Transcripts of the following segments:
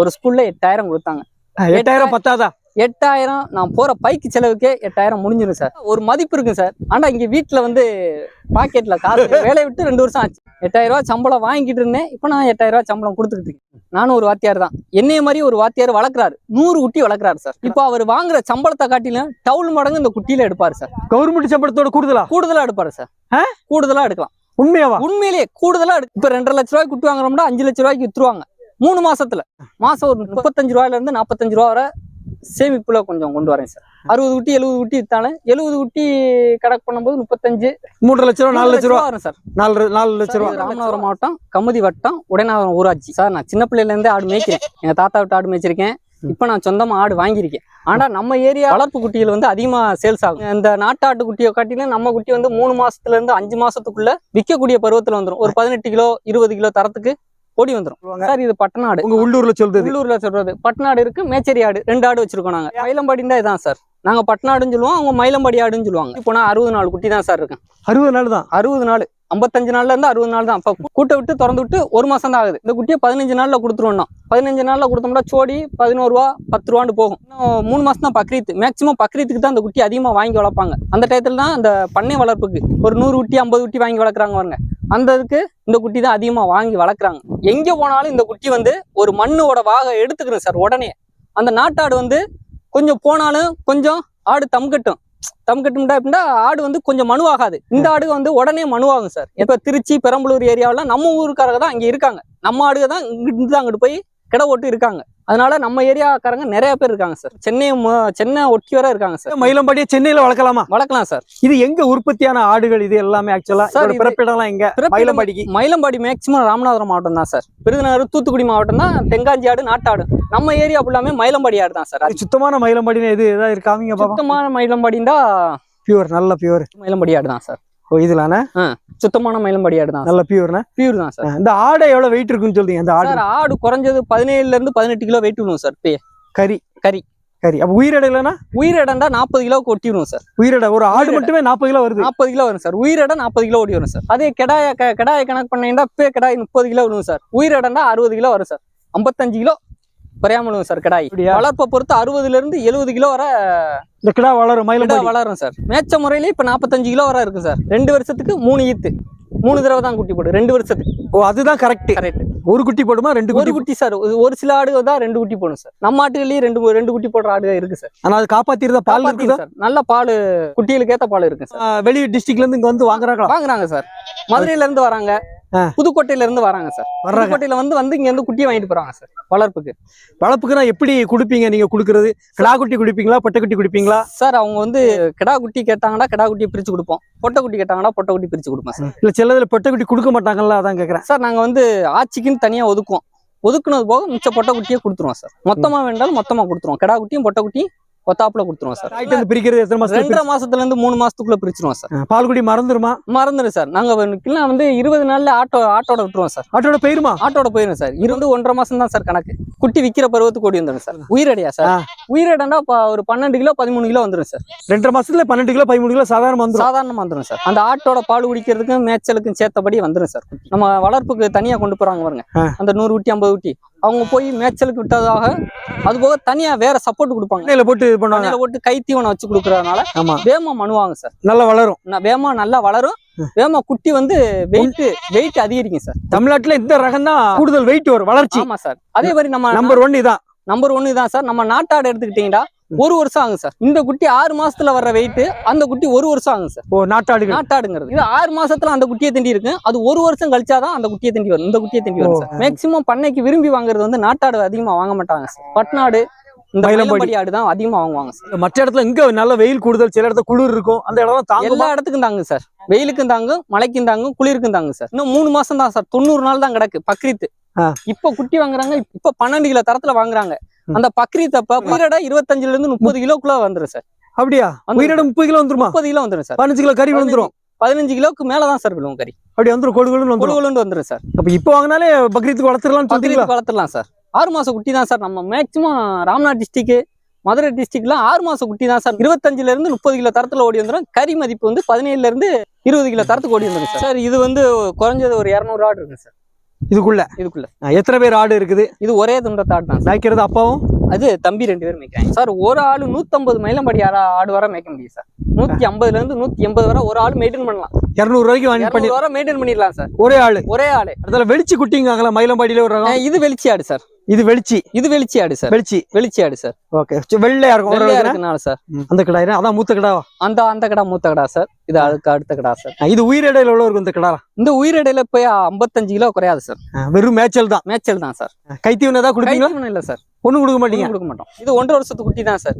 ஒரு ஸ்கூல்ல எட்டாயிரம் கொடுத்தாங்க. எட்டாயிரம் பத்தாதா? எட்டாயிரம் நான் போற பைக்கு செலவுக்கே எட்டாயிரம் முடிஞ்சிடும் சார். ஒரு மதிப்பு இருக்கு சார். ஆனா இங்க வீட்டுல வந்து பாக்கெட்ல காசு வேலையை விட்டு ரெண்டு வருஷம் ஆச்சு. எட்டாயிரம் ரூபாய் சம்பளம் வாங்கிட்டு இருந்தேன். இப்போ நான் எட்டாயிரம் ரூபாய் சம்பளம் கொடுத்துக்கிட்டு இருக்கேன். நானும் ஒரு வாத்தியார் தான். என்னைய மாதிரி ஒரு வாத்தியார் வளர்க்குறாரு. நூறு குட்டி வளர்க்குறாரு சார். இப்போ அவர் வாங்குற சம்பளத்தை காட்டிலும் டவுல் மடங்கு இந்த குட்டியில எடுப்பாரு சார். கவர்மெண்ட் சம்பளத்தோட கூடுதலா? கூடுதலா எடுப்பாரு சார்? கூடுதலா எடுக்கலாம். உண்மையாவா? உண்மையிலேயே கூடுதலா இப்ப ரெண்டரை லட்ச ரூபாய்க்கு குட்டி வாங்குறோம்னா அஞ்சு லட்ச ரூபாய்க்கு வித்துருவாங்க. மூணு மாசத்துல. மாசம் ஒரு முப்பத்தஞ்சு ரூபாயில இருந்து நாற்பத்தஞ்சு ரூபா வரை சேமிப்புல கொஞ்சம் கொண்டு வரேன் சார். அறுபது குட்டி எழுபது குட்டி வித்தாலும் எழுபது குட்டி கணக்கு பண்ணும்போது முப்பத்தஞ்சு மூன்றரை லட்ச ரூபா நாலு லட்ச ரூபா வரும் சார். நாலு நாலு லட்ச ரூபா. ராமநாதபுரம் மாவட்டம் கமுதி வட்டம் உடைநாதபுரம் ஊராட்சி. சார் நான் சின்ன பிள்ளையில இருந்தே ஆடு மேய்க்கிறேன். எங்க தாத்தா விட்டு ஆடு மேய்ச்சிருக்கேன். இப்போ நான் சொந்தமா ஆடு வாங்கியிருக்கேன். ஆனா நம்ம ஏரியா வளர்ப்பு குட்டிகள் வந்து அதிகமா சேல்ஸ் ஆகும். இந்த நாட்டாட்டு குட்டியை காட்டிலும் நம்ம குட்டி வந்து மூணு மாசத்துல இருந்து அஞ்சு மாசத்துக்குள்ள விற்கக்கூடிய பருவத்துல வந்துரும். ஒரு பதினெட்டு கிலோ இருபது கிலோ தரத்துக்கு ஓடி வந்துரும். சார் இது பட்டநாடு. உங்க உள்ளூர்ல சொல்றது. உள்ளூர்ல சொல்றது. பட்டநாடு இருக்கு மேச்சேரி ஆடு. ரெண்டு ஆடு வச்சிருக்கோம் நாங்க. மயிலம்பாடி தான் இதான் சார். நாங்க பட்டநாடுன்னு சொல்லுவோம் அவங்க மயிலம்பாடி ஆடுன்னு சொல்லுவாங்க. இப்போ நான் அறுபது நாலு குட்டி தான் சார் இருக்கு அறுபது நாள் தான்? அறுபது நாள். ஐம்பத்தஞ்சு நாள்ல இருந்து அறுபது நாள் தான். இப்போ கூட்டை விட்டு திறந்து விட்டு ஒரு மாசம் தான் ஆகுது. இந்த குட்டியை பதினஞ்சு நாள்ல கொடுத்துருவோம் பதினஞ்சு நாள்ல கொடுத்தோம்னா சோடி பதினோரு ரூபா பத்து ரூபான்னு போகும். இன்னும் மூணு மாசம் தான் பக்ரீத். மேக்ஸிமம் பக்ரீத்துக்கு தான் அந்த குட்டி அதிகமா வாங்கி வளர்ப்பாங்க. அந்த டயத்துல தான் அந்த பண்ணை வளர்ப்புக்கு ஒரு நூறு குட்டி ஐம்பது குட்டி வாங்கி வளர்க்குறாங்க பாருங்க. அந்த இதுக்கு இந்த குட்டி தான் அதிகமா வாங்கி வளர்க்குறாங்க. எங்க போனாலும் இந்த குட்டி வந்து ஒரு மண்ணோட வாக எடுத்துக்கிறேன் சார் உடனே. அந்த நாட்டாடு வந்து கொஞ்சம் போனாலும் கொஞ்சம் ஆடு தம் கட்டும் தம் கட்டும்டா அப்படின்னா ஆடு வந்து கொஞ்சம் மனுவாகாது. இந்த ஆடு வந்து உடனே மனுவாகும் சார். இப்ப திருச்சி பெரம்பலூர் ஏரியாவெல்லாம் நம்ம ஊருக்காரங்க தான் அங்க இருக்காங்க. நம்ம ஆடுக தான் இங்கிட்டு தான் அங்கிட்டு போய் கிட ஓட்டு இருக்காங்க. அதனால நம்ம ஏரியாக்காரங்க நிறைய பேர் இருக்காங்க சார். சென்னை சென்னை ஒட்டி வர இருக்காங்க சார். மயிலம்பாடியை சென்னையில வளர்க்கலாமா? வளர்க்கலாம் சார். இது எங்க உற்பத்தியான ஆடுகள் இது எல்லாமே ஆக்சுவலா சார், பிறப்பிடம்லாம் எங்க? மயிலம்பாடிக்கு. மயிலம்பாடி மேக்சிமம் ராமநாதபுரம் மாவட்டம் தான் சார். விருதுநகர் தூத்துக்குடி மாவட்டம் தான் தென்காஞ்சி ஆடு நாட்டாடு நம்ம ஏரியா ஃபுல்லாமே மயிலம்பாடி ஆடு தான் சார். சுத்தமான மயிலம்பாடின்னு எது? ஏதாவது இருக்காமீங்க பாப்பா சுத்தமான மயிலம்பாடின்னா பியூர் நல்ல பியூர் மயிலம்பாடி ஆடு தான் சார். ஓ இதுலான சுத்தமான மயிலம்பாடி ஆடு தான் நல்ல பியூர்னா பியூர் தான் சார். இந்த ஆடை எவ்வளவு வெயிட் இருக்குன்னு சொல்றீங்க அந்த ஆடு? ஆடு குறைஞ்சது பதினேழுல இருந்து பதினெட்டு கிலோ வெயிட் விடுவோம் சார் கறி. கறி. கறி. அப்ப உயிரிடை இல்லைன்னா உயிரிடண்டா நாற்பது கிலோவுக்கு ஒட்டி விடுவோம் சார். உயிரிடை ஒரு ஆடு. மட்டுமே நாற்பது கிலோ வருது. நாற்பது கிலோ வரும் சார். உயிரிட நாற்பது கிலோ ஓடி வரும் சார். அதே கிடாய கிடாய கணக்கு பண்ணீங்கன்னா பே கிடாய் முப்பது கிலோ விடும் சார். உயிரிடண்டா அறுபது கிலோ வரும் சார். ஐம்பத்தஞ்சு கிலோ குறையாம விடும் சார் கிடாய்? வளர்ப்பை பொறுத்து அறுபதுல இருந்து எழுபது கிலோ வரை இந்த கிடா வளரும் மயிலம்பாடி வளரும் சார். மேய்ச்ச முறையிலே இப்ப நாற்பத்தஞ்சு கிலோ வரை இருக்கு சார். ரெண்டு வருஷத்துக்கு மூணு ஈத்து. மூணு தடவை தான் குட்டி போடும் ரெண்டு வருஷத்துக்கு. ஓ அதுதான் கரெக்ட் கரெக்ட் ஒரு குட்டி போடுமா ரெண்டு ஒரு குட்டி சார் ஒரு- சில ஆடு தான் ரெண்டு குட்டி போடும் சார். நம்ம ஆட்டுகள்லயும் ரெண்டு ரெண்டு குட்டி போடுற ஆடு இருக்கு சார். ஆனா அது காப்பாத்திருந்தா பால் இருக்குதா? சார். நல்ல பால் குட்டிகளுக்கு ஏத்த பால் இருக்கு சார். வெளி டிஸ்ட்ரிக்ட்ல இருந்து இங்க வந்து வாங்குறாங்களா? வாங்குறாங்க சார். மதுரையில இருந்து வராங்க. புதுக்கோட்டையில இருந்து வராங்க சார். புதுக்கோட்டையில வந்து வந்து இங்க இருந்து குட்டியை வாங்கிட்டு போறாங்க சார் வளர்ப்புக்கு. வளர்ப்புக்குன்னா எப்படி குடுப்பீங்க நீங்க குடுக்கறது? கிடா குட்டி குடிப்பீங்களா? பொட்டை குட்டி குடிப்பீங்களா? சார் அவங்க வந்து கிடா குட்டி கேட்டாங்கன்னா கிடா குட்டியை பிரிச்சு கொடுப்போம். பொட்டை குட்டி கேட்டாங்கன்னா பொட்டை குட்டி பிரிச்சு கொடுப்போம் சார். இல்ல சிலதுல பொட்டை குட்டி கொடுக்க மாட்டாங்கல்ல அதான் கேக்குறேன். சார் நாங்க வந்து ஆட்சிக்குன்னு தனியா ஒதுக்குவோம். ஒதுக்குனது போக மிச்ச பொட்டை குட்டியே கொடுத்துருவோம் சார். மொத்தமா வேண்டாலும் மொத்தமா கொடுத்துருவோம். கிடா குட்டியும் பொட்டை குட்டியும் ஒத்தாப்புல கொடுத்துருவோம் சார். வந்து பிரிக்கிறது எத்தனை மாசத்துல ரெண்டரை மாசத்துல இருந்து மூணு மாசத்துக்குள்ள பிரிச்சிருவோம் சார். பிரி- ஆ, பால் குடி மறந்துருமா மறந்துடும் சார். நாங்க இல்லைன்னா வந்து இருபது நாள்ல ஆட்டோ ஆட்டோட விட்டுருவோம் சார். ஆட்டோட போயிருமா? ஆட்டோட போயிடும் சார். இருந்து ஒன்றரை மாசம் தான் சார் கணக்கு. குட்டி விக்கிற பருவத்துக்கு ஓடி வந்துடும் சார். உயிரடையா சார். இப்ப ஒரு பன்னெண்டு கிலோ பதிமூணு கிலோ வந்துடும் சார். ரெண்டரை மாசத்துல பன்னெண்டு கிலோ பதிமூணு கிலோ சாதாரண வந்துரும். சாதாரணமா வந்துடும் சார். அந்த ஆட்டோட பால் குடிக்கிறதுக்கும் மேய்ச்சலுக்கும் சேர்த்தபடி வந்துடும் சார். நம்ம வளர்ப்புக்கு தனியா கொண்டு போறாங்க பாருங்க. அந்த நூறு குட்டி ஐம்பது குட்டி அவங்க போய் மேய்ச்சலுக்கு விட்டதாக அது போக தனியா வேற சப்போர்ட் கொடுப்பாங்க. எண்ணெயில போட்டு இது பண்ணுவாங்க. போட்டு கை தீவனம் வச்சு கொடுக்கறதுனால வேமா மணுவாங்க சார். நல்லா வளரும். வேமா நல்லா வளரும். வேமா குட்டி வந்து வெயிட் வெயிட் அதிகரிக்கும் சார். தமிழ்நாட்டுல இந்த ரகம் தான் கூடுதல் வெயிட் வரும் வளர்ச்சி. ஆமா சார். அதே மாதிரி நம்ம நம்பர் ஒன் இதான். நம்பர் ஒன்னு தான் சார். நம்ம நாட்டாடு எடுத்துக்கிட்டீங்கன்னா ஒரு வருஷம் ஆகும் சார். இந்த குட்டி ஆறு மாசத்துல வர்ற வெயிட் அந்த குட்டி ஒரு வருஷம் ஆகும் சார். ஓ நாட்டாடுகள். நாட்டாடுங்கிறது. இது ஆறு மாசத்துல அந்த குட்டியை திண்டி இருக்கு. அது ஒரு வருஷம் கழிச்சாதான் அந்த குட்டியை திண்டி வரும். இந்த குட்டியை திண்டி வரும் சார். மேக்சிமம் பண்ணைக்கு விரும்பி வாங்குறது வந்து நாட்டாடு அதிகமா வாங்க மாட்டாங்க சார். பட்நாடு இந்த மயிலம்பாடி. ஆடு தான் அதிகமா வாங்குவாங்க சார். மற்ற இடத்துல இங்க நல்ல வெயில் கூடுதல் சில இடத்துல குளிர் இருக்கும். அந்த இடம் தாங்குமா? எல்லா இடத்துக்கும் தாங்க சார். வெயிலுக்கும் தாங்கும் மழைக்கும் தாங்கும் குளிருக்கும் தாங்கும் சார். இன்னும் மூணு மாசம் தான் சார். தொண்ணூறு நாள் தான் கிடக்கு பக்ரீத்து. இப்ப குட்டி வாங்குறாங்க இப்ப பன்னெண்டு கிலோ தரத்துல வாங்குறாங்க. அந்த பக்ரீத் அப்ப உயிரடை இருபத்தஞ்சுல இருந்து முப்பது கிலோக்குள்ள வந்துரும் சார். அப்படியா? உயிரிடம் முப்பது கிலோ வந்துருமா? முப்பது கிலோ வந்துரும் சார். பதினஞ்சு கிலோ கறி வந்துரும். பதினஞ்சு கிலோக்கு மேலதான் சார் விழுவும் கறி. அப்படி வந்துரும். கொடு கொழுன்னு வந்துரும். கொழுகொழுண்டு வந்துரும் சார். அப்ப இப்ப வாங்கினாலே பக்ரீத்துக்கு சொல்றீங்களா பக்ரீத்துக்கு வளர்த்துடலாம் சார். ஆறு மாசம் குட்டி தான் சார். நம்ம மேக்சிமம் ராம்நாத் டிஸ்ட்ரிக்ட் மதுரை டிஸ்ட்ரிக்ட்லாம் ஆறு மாசம் குட்டி தான் சார். இருபத்தஞ்சுல இருந்து முப்பது கிலோ தரத்துல ஓடி வந்துடும் கறி மதிப்பு வந்து பதினேழுல இருந்து இருபது கிலோ தரத்துக்கு ஓடி வந்துடும் சார். சார் இது வந்து குறைஞ்சது ஒரு இரநூறு ஆடு இருக்கு சார். இதுக்குள்ள? இதுக்குள்ள. எத்தனை பேர் ஆடு இருக்குது? இது ஒரே துண்டத்தை ஆடு தான் சார். மேய்க்கிறது அப்பாவும்? அது தம்பி ரெண்டு பேரும் மேய்க்கிறாங்க. சார் ஒரு ஆளு நூத்தம்பது மயிலம்படி ஆடு ஆடு வர மேய்க்க முடியும் சார். நூத்தி ஐம்பதுல இருந்து நூத்தி எண்பது வரை ஒரு ஆள் மெயின்டைன் பண்ணலாம். இருநூறு ரூபாய்க்கு வாங்கி பண்ணி மெயின்டைன் பண்ணிடலாம் சார். ஒரே ஆளு. ஒரே ஆளு. அதுல வெளிச்சு குட்டிங்காங்களா மயிலம்பாடியில ஒரு இது வெளிச்சி ஆடு சார். இது வெளிச்சி. இது வெளிச்சி ஆடு சார். வெளிச்சி. வெளிச்சி ஆடு சார். ஓகே. வெள்ளையா இருக்கும் வெள்ளையா. இருக்கனால சார். அந்த கிடாய் அதான் மூத்த கிடாவா அந்த அந்த கடா மூத்த கடா சார். இது அதுக்கு அடுத்த கடா சார். இது உயிரிடையில எவ்வளவு இருக்கும் இந்த கிடா இந்த உயிரிடையில போய் ஐம்பத்தஞ்சு கிலோ குறையாது சார். வெறும் மேய்ச்சல் தான். மேய்ச்சல் தான் சார். கைத்தீவனம் ஏதாவது கொடுப்பீங்களா? இல்ல சார். ஒண்ணும் கொடுக்க மாட்டீங்க? கொடுக்க மாட்டோம். இது ஒன்றரை வருஷத்து குட்டி தான் சார்?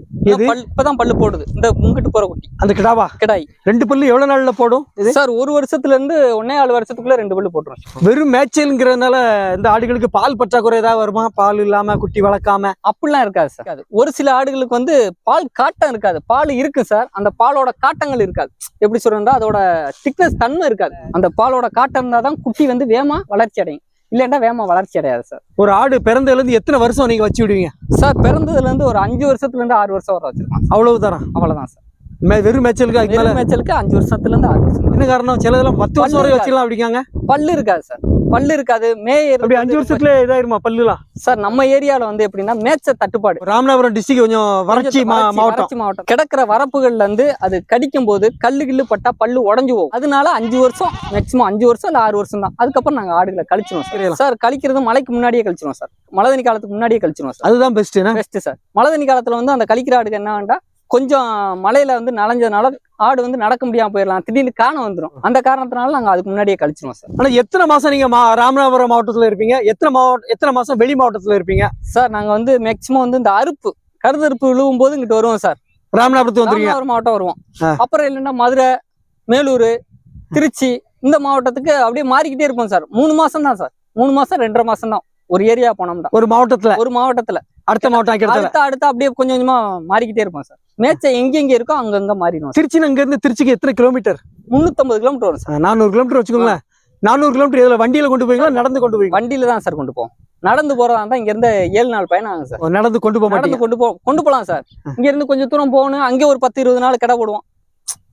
பல் இப்பதான் பல்லு போடுது. இந்த முங்கிட்டு போற குட்டி. அந்த கிடாவா? கிடாய். ரெண்டு பல்லு எவ்வளவு நாள்ல போடும்? இது? சார் ஒரு வருஷத்துல இருந்து ஒன்னே நாலு வருஷத்துக்குள்ள ரெண்டு பல்லு போட்டுரும் வெறும் மேய்ச்சல்ங்கிறதுனால இந்த ஆடுகளுக்கு பால் பற்றாக்குறை ஏதாவது வருமா? பால் இல்லாம குட்டி வளர்க்காம அப்படிலாம் இருக்காது சார். ஒரு சில ஆடுகளுக்கு வந்து பால் காட்டம் இருக்காது. பால் இருக்கு சார். அந்த பாலோட காட்டங்கள் இருக்காது. எப்படி சொல்றா அதோட திக்னஸ் தன்மை இருக்காது. அந்த பாலோட காட்டம் இருந்தா தான் குட்டி வந்து வேமா வளர்ச்சி அடையும். இல்லைன்னா வேமா வளர்ச்சி அடையாது சார். ஒரு ஆடு பிறந்ததுல இருந்து எத்தனை வருஷம் நீங்க வச்சு விடுவீங்க? சார் பிறந்ததுல இருந்து ஒரு அஞ்சு வருஷத்துல இருந்து ஆறு வருஷம் வர வச்சிருக்கோம். அவ்வளவு தரம்? அவ்வளவுதான் சார். வெறும் மேய்ச்சலுக்கு அதுக்கு மேல மேய்ச்சலுக்கு அஞ்சு வருஷத்துல இருந்து ஆறு வருஷம். என்ன காரணம்? சிலதெல்லாம் பத்து வருஷம் வரை வச்சுக்கலாம் அப்படிங்காங்க. பல்லு இருக்காது சார். பல்லு இருக்காது. மேயர் அப்படி அஞ்சு வருஷத்துல இதாயிருமா பல்லுலாம்? சார் நம்ம ஏரியால வந்து எப்படின்னா மேய்ச்ச தட்டுப்பாடு. ராமநாதபுரம் டிஸ்ட்ரிக்ட் கொஞ்சம் வறட்சி மா- மாவட்டம். மாவட்டம். கிடக்கிற வரப்புகள்ல இருந்து அது கடிக்கும் போது கல்லு கில்லு பட்டா பல்லு உடஞ்சு போகும். அதனால அஞ்சு வருஷம் மேக்ஸிமம் அஞ்சு வருஷம் இல்ல ஆறு வருஷம் தான். அதுக்கப்புறம் நாங்க ஆடுகளை கழிச்சிருவோம் சார். கழிக்கிறது மழைக்கு முன்னாடியே கழிச்சிருவோம் சார். மழை தண்ணி காலத்துக்கு முன்னாடியே கழிச்சிருவோம் சார். அதுதான் பெஸ்ட் பெஸ்ட் சார். மழை தண்ணி காலத்துல வந்து அந்த கழிக்கிற ஆடுக்கு என்ன வேண்டா கொஞ்சம் மழையில வந்து நனைஞ்சதுனால ஆடு வந்து நடக்க முடியாம போயிடலாம் திடீர்னு காண வந்துடும் அந்த காரணத்தினால நாங்க அதுக்கு முன்னாடியே கழிச்சிருவோம் சார். ஆனா எத்தனை மாசம் நீங்க ராமநாதபுரம் மாவட்டத்துல இருப்பீங்க? எத்தனை மாவட்டம் எத்தனை மாசம் வெளி மாவட்டத்துல இருப்பீங்க? சார் நாங்க வந்து மேக்ஸிமம் வந்து இந்த அறுப்பு கருதறுப்பு விழுவும் போது இங்கிட்டு வருவோம் சார். ராமநாதபுரத்துக்கு வந்துருவீங்க? ராமநாதபுரம் மாவட்டம் வருவோம். அப்புறம் இல்லைன்னா மதுரை மேலூர் திருச்சி இந்த மாவட்டத்துக்கு அப்படியே மாறிக்கிட்டே இருப்போம் சார். மூணு மாசம் தான் சார். மூணு மாசம் ரெண்டரை மாசம் தான் ஒரு ஏரியா போனோம்னா. ஒரு மாவட்டத்துல? ஒரு மாவட்டத்துல. அடுத்த மாவட்டம் அடுத்த அடுத்து அப்படியே கொஞ்சம் கொஞ்சமா மாறிக்கிட்டே இருப்போம் சார். மேட்ச எங்க எங்க இருக்கோ அங்கங்க மாறிடுவோம் சார். திருச்சி அங்க இருந்து திருச்சிக்கு எத்தனை கிலோமீட்டர் முன்னூத்தம்பது கிலோமீட்டர் வரும் சார். நானூறு கிலோமீட்டர் வச்சுக்கோங்களேன். நானூறு கிலோமீட்டர் இதுல வண்டியில கொண்டு போவீங்களா? நடந்து கொண்டு போவீங்க வண்டியில தான் சார் கொண்டு போவோம். நடந்து போறதா இருந்தா இங்க இருந்து ஏழு நாள் பயணம் ஆகும் சார். நடந்து கொண்டு போக நடந்து கொண்டு போ கொண்டு போலாம் சார். இங்க இருந்து கொஞ்சம் தூரம் போகணும். அங்கே ஒரு பத்து இருபது நாள் கடை போடுவோம்.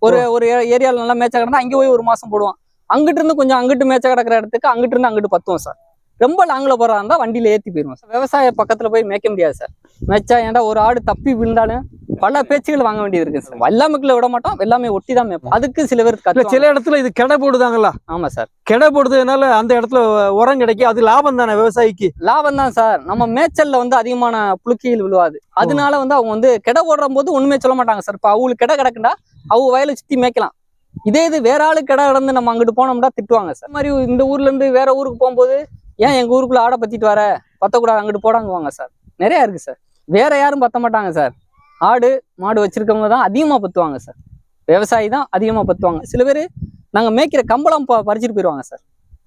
ஒரு ஒரு ஏரியால நல்லா மேய்ச்ச கிடந்தா அங்கே போய் ஒரு மாசம் போடுவோம். அங்கிட்டு இருந்து கொஞ்சம் அங்கிட்டு மேய்ச்ச கிடக்கிற இடத்துக்கு அங்கிட்டு இருந்து அங்கிட்டு பத்துவோம் சார். ரொம்ப லாங்ல போறதா இருந்தா வண்டியில ஏத்தி போயிருவோம் சார். விவசாய பக்கத்துல போய் மேய்க்க முடியாது சார். மேய்ச்சா ஏன்டா ஒரு ஆடு தப்பி விழுந்தாலும் பல பேச்சுகள் வாங்க வேண்டியது இருக்கு சார். வெள்ளாமைக்குள்ள விட மாட்டோம் வெள்ளாமை ஒட்டி தான் மேய்ப்போம். அதுக்கு சில பேர். சில இடத்துல இது கெடை போடுதாங்களா? ஆமா சார். கெடை போடுறதுனால அந்த இடத்துல உரம் கிடைக்கும் அது லாபம் தானே விவசாயிக்கு? லாபம் தான் சார். நம்ம மேய்ச்சல்ல வந்து அதிகமான புழுக்கையில் விழுவாது. அதனால வந்து அவங்க வந்து கிட ஓடுற போது ஒண்ணுமே சொல்ல மாட்டாங்க சார். இப்ப அவங்களுக்கு கிட கிடக்குண்டா அவங்க வயலை சுத்தி மேய்க்கலாம். இதே இது வேற ஆளு கிட கிடந்து நம்ம அங்கிட்டு போனோம்னா திட்டுவாங்க சார். மாதிரி இந்த ஊர்ல இருந்து வேற ஊருக்கு போகும்போது ஏன் எங்க ஊருக்குள்ள ஆடை பத்திட்டு வர? பத்தக்கூடாது அங்கிட்டு போடாங்குவாங்க சார். நிறைய இருக்கு சார். வேற யாரும் பத்த மாட்டாங்க சார். ஆடு மாடு வச்சிருக்கவங்க தான் அதிகமா பத்துவாங்க சார். விவசாயி தான் அதிகமா பத்துவாங்க. சில பேர் நாங்க மேய்க்கிற கம்பளம் பறிச்சுட்டு போயிருவாங்க சார்.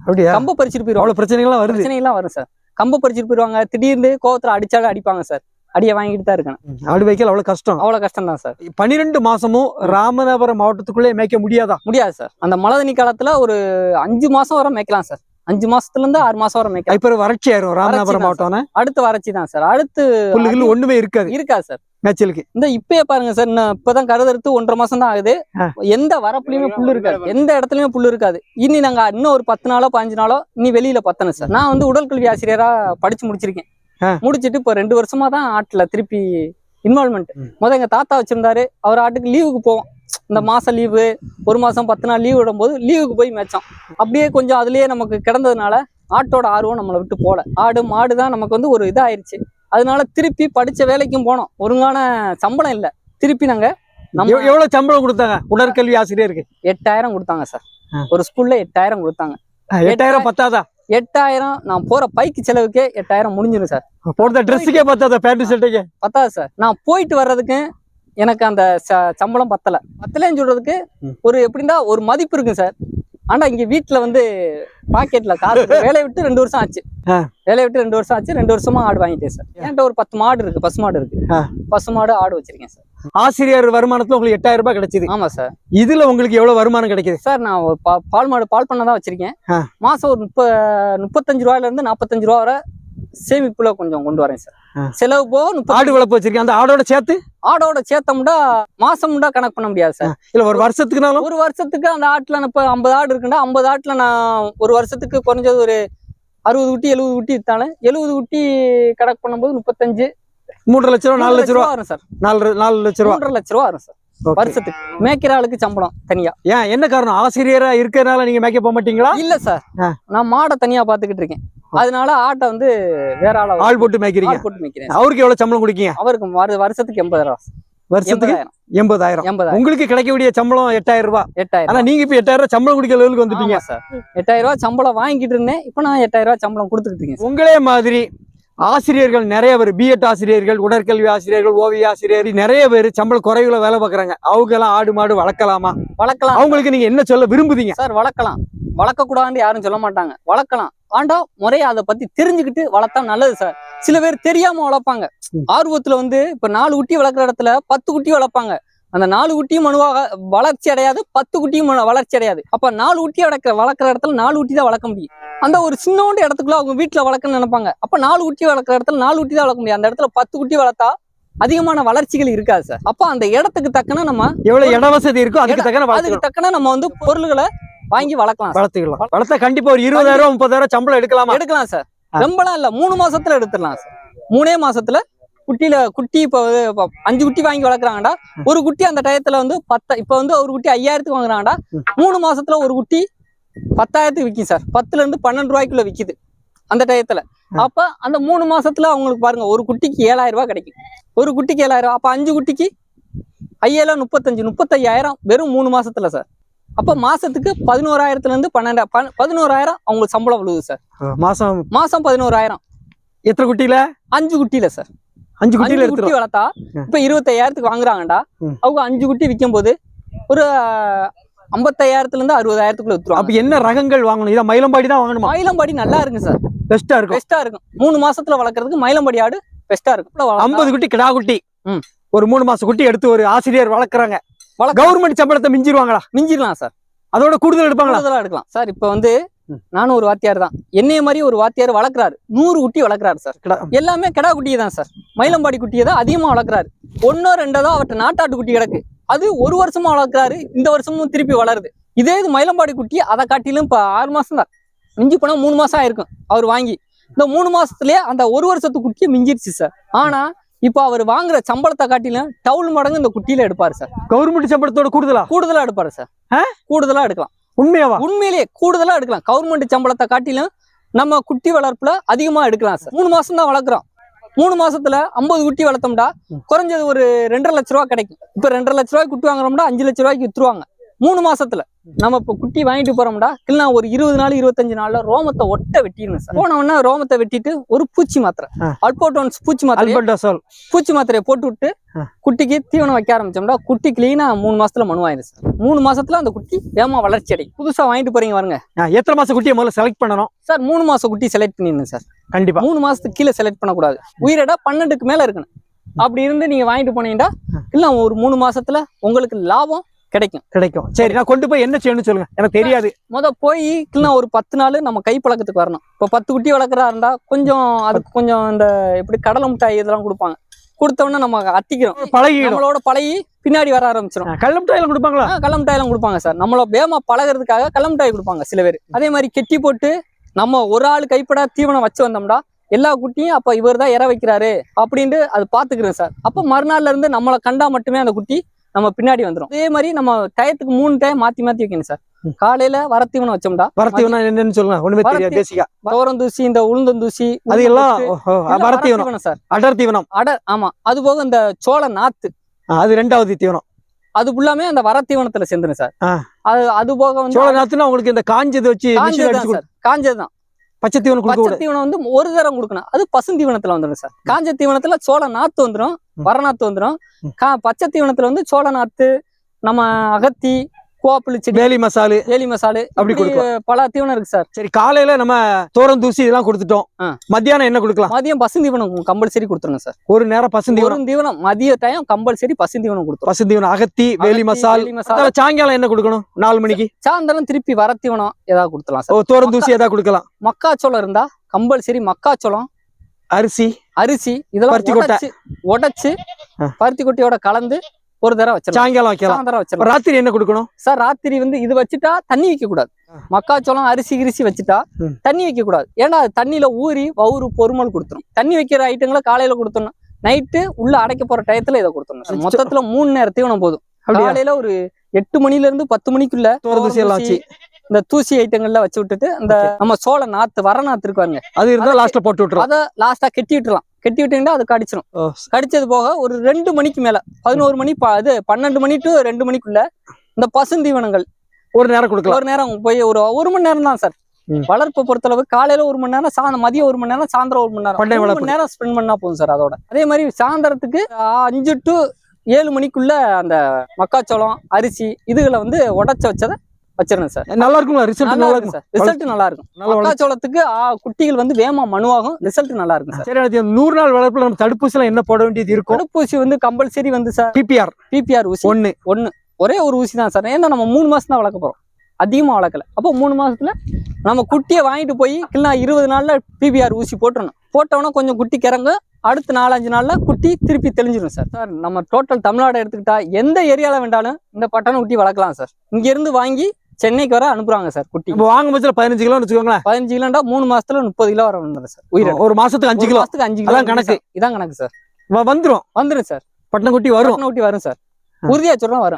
அப்படியா? கம்ப பறிச்சுட்டு போயிருவாங்க. அவ்வளவு பிரச்சனைகள்லாம் வருது. பிரச்சனைகள்லாம் வரும் சார். கம்ப பறிச்சுட்டு போயிருவாங்க. திடீர்னு கோவத்துல அடிச்சாலும் அடிப்பாங்க சார். அடியை வாங்கிட்டு தான் இருக்கணும். ஆடு வைக்கல அவ்வளவு கஷ்டம். அவ்வளவு கஷ்டம் தான் சார். பன்னிரெண்டு மாசமும் ராமநாதபுரம் மாவட்டத்துக்குள்ளே மேய்க்க முடியாதா? முடியாது சார். அந்த மழை தண்ணி காலத்துல ஒரு அஞ்சு மாசம் வரை மேய்க்கலாம் சார். அஞ்சு மாசத்துல இருந்து ஆறு மாசம் வரை மேய்க்கலாம். இப்ப வறட்சி ஆயிரும். ராமநாதபுரம் மாவட்டம் அடுத்து வறட்சி தான் சார். அடுத்து புல்லு கில்லு ஒண்ணுமே இருக்காது. இருக்கா சார். மேய்ச்சலுக்கு. இந்த இப்பயே பாருங்க சார் இன்னும் இப்பதான் கருதறுத்து ஒன்றரை மாசம் தான் ஆகுது. எந்த வரப்புலயுமே புல்லு இருக்காது. எந்த இடத்துலயுமே புல்லு இருக்காது. இனி நாங்க இன்னும் ஒரு பத்து நாளோ பதினஞ்சு நாளோ இனி வெளியில பத்தணும் சார். நான் வந்து உடற்கல்வி ஆசிரியரா படிச்சு முடிச்சிருக்கேன். முடிச்சிட்டு இப்போ ரெண்டு வருஷமா தான் ஆட்டுல திருப்பி இன்வால்மெண்ட். முத எங்க தாத்தா வச்சிருந்தாரு. அவர் ஆட்டுக்கு லீவுக்கு போவோம். இந்த மாசம் லீவு ஒரு மாசம் பத்து நாள் லீவ் விடும்போது லீவுக்கு போய் மேய்ச்சோம். அப்படியே கொஞ்சம் அதுலயே நமக்கு கிடந்ததுனால ஆட்டோட ஆர்வம் நம்மளை விட்டு போல ஆடு மாடு தான் நமக்கு வந்து ஒரு இதாயிருச்சு. அதனால திருப்பி படிச்ச வேலைக்கும் போனோம். ஒழுங்கான சம்பளம் இல்ல. திருப்பி நாங்க நம்ம எவ்- எவ்வளவு சம்பளம் கொடுத்தாங்க? உடற்கல்வி ஆசிரியருக்கு எட்டாயிரம் கொடுத்தாங்க சார். ஒரு ஸ்கூல்ல எட்டாயிரம் கொடுத்தாங்க. எட்டாயிரம் பத்தாதா? எட்டாயிரம் நான் போற பைக்கு செலவுக்கே எட்டாயிரம் முடிஞ்சிடும் சார். போடுற ட்ரெஸ்ஸுக்கே பத்தாதா? பேண்ட் ஷர்ட்டுக்கு பத்தாது சார். நான் போயிட்டு வர்றதுக்கு எனக்கு அந்த சம்பளம் பத்தல. பத்தலன்னு சொல்றதுக்கு. ஒரு எப்படின்னா ஒரு மதிப்பு இருக்கு சார். ஆனா இங்க வீட்டுல வந்து பாக்கெட்ல காசு. வேலையை விட்டு ரெண்டு வருஷம் ஆச்சு. வேலையை விட்டு ரெண்டு வருஷம் ஆச்சு. ரெண்டு வருஷமா ஆடு வாங்கிட்டேன் சார். என்கிட்ட ஒரு பத்து மாடு இருக்கு. பசு மாடு இருக்கு. பசு மாடு ஆடு வச்சிருக்கேன் சார். ஆசிரியர் வருமானத்துல உங்களுக்கு எட்டாயிரம் ரூபாய் கிடைச்சது. ஆமா சார். இதுல உங்களுக்கு எவ்வளவு வருமானம் கிடைக்குது? சார் நான் பால் மாடு பால் பண்ண தான் வச்சிருக்கேன். மாசம் ஒரு முப்ப முப்பத்தஞ்சு ரூபாயில இருந்து நாற்பத்தஞ்சு ரூபா வரை சேமிப்புல கொஞ்சம் கொண்டு வரேன் சார். செலவு போக ஆடு வளர்ப்பு வச்சிருக்கீங்க அந்த ஆடோட சேர்த்து? ஆடோட சேர்த்தோம்னா மாசம்டா கணக்கு பண்ண முடியாது சார். இல்ல ஒரு வருஷத்துக்குனாலும்? ஒரு வருஷத்துக்கு அந்த ஆட்டுல இப்ப ஐம்பது ஆடு இருக்குன்னா ஐம்பது ஆட்டுல நான் ஒரு வருஷத்துக்கு குறைஞ்சது ஒரு அறுபது குட்டி எழுபது குட்டி வித்தாலும் எழுபது குட்டி கணக்கு பண்ணும்போது முப்பத்தஞ்சு. மூன்றரை லட்ச ரூபா நாலு லட்ச ரூபா வரும் சார். நாலு நாலு லட்ச ரூபா. மூன்றரை லட்ச ரூபா வரும் சார். வருஷத்துக்கு. மேய்க்கிற ஆளுக்கு சம்பளம் தனியா. ஏன் என்ன காரணம்? ஆசிரியரா இருக்கறனால நீங்க மேய்க்க போக மாட்டீங்களா? இல்ல சார். நான் மாடை தனியா பாத்துக்கிட்டு இருக்கேன். அதனால ஆட்டை வந்து வேற ஆளா ஆள் போட்டு மேய்க்கிறீங்க? போட்டு மேய்க்கிறேன். அவருக்கு எவ்வளவு சம்பளம் கொடுக்கீங்க? அவருக்கு வரு- வருஷத்துக்கு எண்பதாயிரம் வருஷத்துக்கு எண்பதாயிரம். எண்பதாயிரம். உங்களுக்கு கிடைக்கக்கூடிய சம்பளம் எட்டாயிரம் ரூபாய். எட்டாயிரம். ஆனா நீங்க இப்ப எட்டாயிரம் ரூபாய் சம்பளம் குடிக்கிற லெவலுக்கு வந்துட்டீங்க. சார். எட்டாயிரம் ரூபாய் சம்பளம் வாங்கிட்டு இருந்தேன். இப்போ நான் எட்டாயிரம் ரூபாய் சம்பளம் கொடுத்துக்கிட்டு இருக்கேன். உங்களே மாதிரி ஆசிரியர்கள் நிறைய பேர் பிஎட் ஆசிரியர்கள் உடற்கல்வி ஆசிரியர்கள் ஓவிய ஆசிரியர் நிறைய பேர் சம்பளம் குறைவுல வேலை பார்க்கறாங்க. அவங்க எல்லாம் ஆடு மாடு வளர்க்கலாமா? வளர்க்கலாம். அவங்களுக்கு நீங்க என்ன சொல்ல விரும்புதீங்க? சார் வளர்க்கலாம். வளர்க்க கூடாதுன்னு யாரும் சொல்ல மாட்டாங்க. வளர்க்கலாம். ஆண்டா முறையா அதை பத்தி தெரிஞ்சுக்கிட்டு வளர்த்தா நல்லது சார். சில பேர் தெரியாம வளர்ப்பாங்க. ஆர்வத்துல வந்து இப்ப நாலு குட்டி வளர்க்குற இடத்துல பத்து குட்டி வளர்ப்பாங்க. அந்த நாலு குட்டியும் மனுவாக வளர்ச்சி அடையாது பத்து குட்டியும் வளர்ச்சி அடையாது. அப்ப நாலு குட்டி வளர்க்க வளர்க்குற இடத்துல நாலு குட்டி தான் வளர்க்க முடியும். அந்த ஒரு சின்னோண்டு இடத்துக்குள்ள அவங்க வீட்டுல வளர்க்கணும்னு நினைப்பாங்க. அப்ப நாலு குட்டி வளர்க்குற இடத்துல நாலு குட்டி தான் வளர்க்க முடியும். அந்த இடத்துல பத்து குட்டி வளர்த்தா அதிகமான வளர்ச்சிகள் இருக்காது சார். அப்ப அந்த இடத்துக்கு தக்கன நம்ம எவ்வளவு இட வசதி இருக்கோ அதுக்கு தக்கன அதுக்கு தக்கன நம்ம வந்து பொருள்களை வாங்கி வளர்க்கலாம். வளர்த்துக்கலாம். வளர்த்தா கண்டிப்பா ஒரு இருபதாயிரம் முப்பதாயிரம் சம்பளம் எடுக்கலாமா? எடுக்கலாம் சார். ரொம்பலாம் இல்ல. மூணு மாசத்துல எடுத்துடலாம் சார். மூணே மாசத்துல குட்டியில குட்டி இப்போ வந்து அஞ்சு குட்டி வாங்கி வளர்க்குறாங்கடா. ஒரு குட்டி அந்த டயத்துல வந்து பத்த இப்போ வந்து ஒரு குட்டி ஐயாயிரத்துக்கு வாங்குறாங்கடா. மூணு மாசத்துல ஒரு குட்டி பத்தாயிரத்துக்கு விற்கும் சார். பத்துல இருந்து பன்னெண்டு ரூபாய்க்குள்ள விக்குது அந்த டயத்துல. அப்ப அந்த மூணு மாசத்துல அவங்களுக்கு பாருங்க ஒரு குட்டிக்கு ஏழாயிரம் ரூபாய் கிடைக்கும். ஒரு குட்டிக்கு ஏழாயிரம் ரூபாய். அப்ப அஞ்சு குட்டிக்கு ஐயாயிரம் முப்பத்தஞ்சு முப்பத்தையாயிரம் வெறும் மூணு மாசத்துல சார். அப்ப மாசத்துக்கு பதினோராயிரத்துல இருந்து பன்னெண்டு பதினோராயிரம் அவங்களுக்கு சம்பளம் விழுது சார். மாசம் மாசம் பதினோராயிரம். எத்தனை குட்டியில? அஞ்சு குட்டியில சார். அஞ்சு குட்டி எடுத்துரும் வளர்த்தா. இப்ப இருபத்தையாயிரத்துக்கு வாங்குறாங்கடா. அவங்க அஞ்சு குட்டி விற்கும் போது ஒரு ஐம்பத்தாயிரத்துல இருந்து அறுபதாயிரத்துக்குள்ள அப்ப வித்துருவாங்க என்ன ரகங்கள் வாங்கணும்? இதான் மயிலம்பாடி தான் வாங்கணுமா? மயிலம்பாடி நல்லா இருக்கு சார். பெஸ்டா இருக்கும். பெஸ்டா இருக்கும். மூணு மாசத்துல வளர்க்கறதுக்கு மயிலம்பாடி ஆடு பெஸ்டா இருக்கும். ஐம்பது குட்டி கிடா குட்டி. ஒரு மூணு மாசம் குட்டி எடுத்து ஒரு ஆசிரியர் வளர்க்குறாங்க. வளர்க்க- கவர்மெண்ட் சம்பளத்தை மிஞ்சிருவாங்களா? மிஞ்சிடலாம் சார். அதோட கூடுதல் எடுப்பாங்களா? கூடுதலா எடுக்கலாம். சார் இப்ப வந்து. நானும் ஒரு வாத்தியார் தான். என்னைய மாதிரி ஒரு வாத்தியார் வளர்க்குறாரு. நூறு குட்டி வளர்க்குறாரு சார். எல்லாமே கிடா குட்டியை தான் சார். மயிலம்பாடி குட்டியை தான் அதிகமா வளர்க்குறாரு. ஒன்னோ ரெண்டோ தான் அவர்கிட்ட நாட்டாட்டு குட்டி கிடக்கு. அது ஒரு வருஷமா வளர்க்குறாரு. இந்த வருஷமும் திருப்பி வளருது. இதே இது மயிலம்பாடி குட்டி அதை காட்டிலும் இப்போ ஆறு மாசம் தான் மிஞ்சி போனா மூணு மாசம் ஆயிருக்கும் அவர் வாங்கி. இந்த மூணு மாசத்துலயே அந்த ஒரு வருஷத்து குட்டியை மிஞ்சிருச்சு சார் ஆனா இப்போ அவர் வாங்குற சம்பளத்தை காட்டிலும் டவுல் மடங்கு இந்த குட்டியில எடுப்பாரு சார் கவர்மெண்ட் சம்பளத்தோட கூடுதலா? கூடுதலா எடுப்பாரு சார் ஆ? கூடுதலா எடுக்கலாம். உண்மையாவா? உண்மையிலேயே கூடுதலா எடுக்கலாம். கவர்மெண்ட் சம்பளத்தை காட்டிலும் நம்ம குட்டி வளர்ப்புல அதிகமா எடுக்கலாம் சார் மூணு மாசம் தான் வளர்க்குறோம். மூணு மாசத்துல ஐம்பது குட்டி வளர்த்தோம்டா குறைஞ்சது ஒரு ரெண்டரை லட்ச ரூபா கிடைக்கும். இப்ப ரெண்டரை லட்ச ரூபாய்க்கு குட்டி வாங்குறோம்னா அஞ்சு லட்ச ரூபாய்க்கு வித்துருவாங்க. மூணு மாசத்துல நம்ம இப்ப குட்டி வாங்கிட்டு போறோம்டா. இல்லைன்னா ஒரு இருபது நாள் இருபத்தஞ்சு நாள்ல ரோமத்தை ஒட்ட வெட்டிடணும் சார். போன உடனே ரோமத்தை வெட்டிட்டு ஒரு பூச்சி மாத்திரை. அல்போட்டோன்ஸ் பூச்சி மாத்திரை பூச்சி மாத்திரையை போட்டு விட்டு. குட்டிக்கு தீவனம் வைக்க ஆரம்பிச்சோம்னா குட்டி கிளீனா மூணு மாசத்துல மனுவாயிடும் சார். மூணு மாசத்துல அந்த குட்டி வேகமா வளர்ச்சி அடையும். புதுசா வாங்கிட்டு போறீங்க பாருங்க. எத்தனை மாசம் குட்டியை முதல்ல செலக்ட் பண்ணணும்? சார் மூணு மாசம் குட்டி செலக்ட் பண்ணிடணும் சார். கண்டிப்பா. மூணு மாசத்துக்கு கீழே செலக்ட் பண்ணக்கூடாது. உயிரிடா பன்னெண்டுக்கு மேல இருக்கணும். அப்படி இருந்து நீங்க வாங்கிட்டு போனீங்கன்னா இல்ல ஒரு மூணு மாசத்துல உங்களுக்கு லாபம் கிடைக்கும். கிடைக்கும். சரி நான் கொண்டு போய் என்ன செய்யணும்னு சொல்லுங்க. எனக்கு தெரியாது. முத போய் இல்லைன்னா ஒரு பத்து நாள் நம்ம கை பழக்கத்துக்கு வரணும். இப்போ பத்து குட்டி வளர்க்குறா இருந்தா கொஞ்சம் அதுக்கு கொஞ்சம் இந்த எப்படி கடலை மிட்டாய் இதெல்லாம் கொடுப்பாங்க. கொடுத்த உடனே நம்ம அத்திக்கிறோம். பழகிடும். நம்மளோட பழகி பின்னாடி வர ஆரம்பிச்சிடும் கள்ளமிட்டாயில கொடுப்பாங்களா? ஆ கள்ள மிட்டாயெல்லாம் கொடுப்பாங்க சார். நம்மள வேகமா பழகுறதுக்காக கள்ள மிட்டாய் கொடுப்பாங்க சில பேர். அதே மாதிரி கெட்டி போட்டு நம்ம ஒரு ஆள் கைப்பட தீவனம் வச்சு வந்தோம்னா எல்லா குட்டியும் அப்ப இவர் தான் இற வைக்கிறாரு அப்படின்ட்டு அது பாத்துக்கிறேன் சார். அப்ப மறுநாள்ல இருந்து நம்மளை கண்டா மட்டுமே அந்த குட்டி நம்ம பின்னாடி வந்துடும் அதே மாதிரி நம்ம டயத்துக்கு மூணு டைம் மாத்தி மாத்தி வைக்கணும் சார். காலையில வர தீவனம் வச்சோம்டா வரத்தீவனம் என்னன்னு சொல்லுங்க. ஒண்ணுமே தெரியாது பேசிக்கா தூசி இந்த உளுந்தந்தூசி அது எல்லாம் வரத்தீவனம் வரத்தீவனம் சார். அடர் தீவனம். அட ஆமா. அது போக இந்த சோள நாத்து. அது ரெண்டாவது தீவனம். அது ஃபுல்லாமே அந்த வர தீவனத்துல சேர்ந்துரும் சார். அது அது போக வந்து சோழ நாத்துனா உங்களுக்கு இந்த காஞ்சது வச்சு காஞ்சதுதான் சார். காஞ்சதுதான். பச்சை தீவனம் பச்சை தீவனம் வந்து ஒரு தரம் கொடுக்கணும் அது பசுந்தீவனத்துல வந்துடும் சார் காஞ்ச தீவனத்துல சோள நாத்து வந்துடும். வரநாத்து வந்துடும். கா பச்சை தீவனத்துல வந்து சோள நாத்து நம்ம அகத்தி கோப்பிளி செடி வேலி மசாலு. ஏலி மசாலு. அப்படி இப்படி பல தீவனம் இருக்கு சார். சரி காலையில நம்ம தோரம் தூசி இதெல்லாம் கொடுத்துட்டோம். மத்தியானம் என்ன கொடுக்கலாம்? மதியம் பசுந்தீவனம் பசுந்தீவனம் கொடுத்துருங்க சார். ஒரு நேரம் பசுந்தீவனம் தீவனம். மதிய டைம் கம்பல்சரி பசுந்தீவனம் கொடுத்துரும். பசுந்தீவனம் அகத்தி வேலி மசால். வேலி மசால் சாயங்காலம் என்ன கொடுக்கணும்? நாலு மணிக்கு. சாயந்தரம் திருப்பி வர தீவனம் ஏதாவது கொடுத்துலாம் சார். தோரம் தூசி ஏதாவது கொடுக்கலாம். மக்காச்சோளம் இருந்தா கம்பல்சரி மக்காச்சோளம் அரிசி. அரிசி இதெல்லாம் பருத்தி கொட்டை. உடைச்சு உடைச்சு. பருத்தி கொட்டையோட கலந்து ஒரு தடவை வச்சிடலாம். சாயங்காலம் வைக்கலாம். வச்சிடலாம். ராத்திரி என்ன கொடுக்கணும்? சார் ராத்திரி வந்து இது வச்சுட்டா தண்ணி வைக்க கூடாது மக்காச்சோளம் அரிசி கிரிசி வச்சுட்டா. தண்ணி வைக்க கூடாது ஏன்னா தண்ணியில ஊறி வவுறு பொறுமல் கொடுத்துரும். தண்ணி வைக்கிற ஐட்டங்களை காலையில கொடுத்தோம்னா நைட்டு உள்ள அடைக்க போற டயத்துல இதை கொடுத்துடணும். மொத்தத்துல மூணு நேரம் தீவனம் போதும். காலையில ஒரு எட்டு மணில இருந்து பத்து மணிக்குள்ள தூசி இந்த தூசி ஐட்டங்கள்ல வச்சு விட்டுட்டு இந்த நம்ம சோள நாத்து வர நாத்து இருக்காங்க அது இருந்தா லாஸ்ட்ல போட்டு விட்டுரும். அதை லாஸ்டா கெட்டி விட்டுலாம் கெட்டி விட்டீங்கன்னா அது கடிச்சிடும் கடிச்சது போக ஒரு ரெண்டு மணிக்கு மேல பதினோரு மணி இது பன்னெண்டு மணி டு ரெண்டு மணிக்குள்ள இந்த பசுந்தீவனங்கள் ஒரு நேரம் கொடுக்கலாம். ஒரு நேரம் போய் ஒரு ஒரு மணி நேரம் தான் சார். வளர்ப்பு பொறுத்தளவு காலையில ஒரு மணி நேரம் சாயந்தரம் மதியம் ஒரு மணி நேரம் சாயந்தரம் ஒரு மணி நேரம். பண்டைய மூணு நேரம் ஸ்பெண்ட் பண்ணா போதும் சார் அதோட. அதே மாதிரி சாயந்தரத்துக்கு அஞ்சு டு ஏழு மணிக்குள்ள அந்த மக்காச்சோளம் அரிசி இதுகளை வந்து உடைச்சு வச்சதை வச்சிருந்தேன் சார். நல்லா இருக்குங்களா ரிசல்ட் நல்லா இருக்கும் இருக்கும் சார் ரிசல்ட் நல்லா இருக்கும். மக்காச்சோளத்துக்கு குட்டிகள் வந்து வேகமா மனுவாகும். ரிசல்ட் நல்லா இருக்கும் சார் நூறு நாள் வளர்ப்புல நம்ம தடுப்பூசி என்ன போட வேண்டியது இருக்கும்? தடுப்பூசி வந்து கம்பல்சரி வந்து சார் பிபிஆர். பிபிஆர் ஊசி. ஒண்ணு ஒண்ணு ஒரே ஒரு ஊசி தான் சார். ஏன்னா நம்ம மூணு மாசம் தான் வளர்க்க போறோம். அதிகமா வளர்க்கல. அப்போ மூணு மாசத்துல நம்ம குட்டியை வாங்கிட்டு போய் இல்லைனா இருபது நாள்ல பிபிஆர் ஊசி போட்டுறணும். போட்டோம்னா கொஞ்சம் குட்டி கிறங்க அடுத்த நாலஞ்சு நாள்ல குட்டி திருப்பி தெளிஞ்சிடும் சார். சார் நம்ம டோட்டல் தமிழ்நாடு எடுத்துக்கிட்டா எந்த ஏரியால வேண்டாலும் இந்த பட்டண குட்டி வளர்க்கலாம் சார். இங்க இருந்து வாங்கி சென்னைக்கு வர அனுப்புறாங்க சார் குட்டி. இப்போ வாங்கும் பட்சத்துல பதினஞ்சு கிலோன்னு வச்சுக்கோங்களேன். பதினஞ்சு கிலோண்டா மூணு மாசத்துல முப்பது கிலோ வர வந்துடும் சார் உயிரிழப்பு ஒரு மாசத்துக்கு அஞ்சு கிலோ. மாசத்துக்கு அஞ்சு கிலோ கணக்கு. இதான் கணக்கு சார். வ- வந்துரும். வந்துடும் சார். பட்டினம் குட்டி வரும். குட்டி வரும் சார். உறுதியா சொல்றேன் வரும்.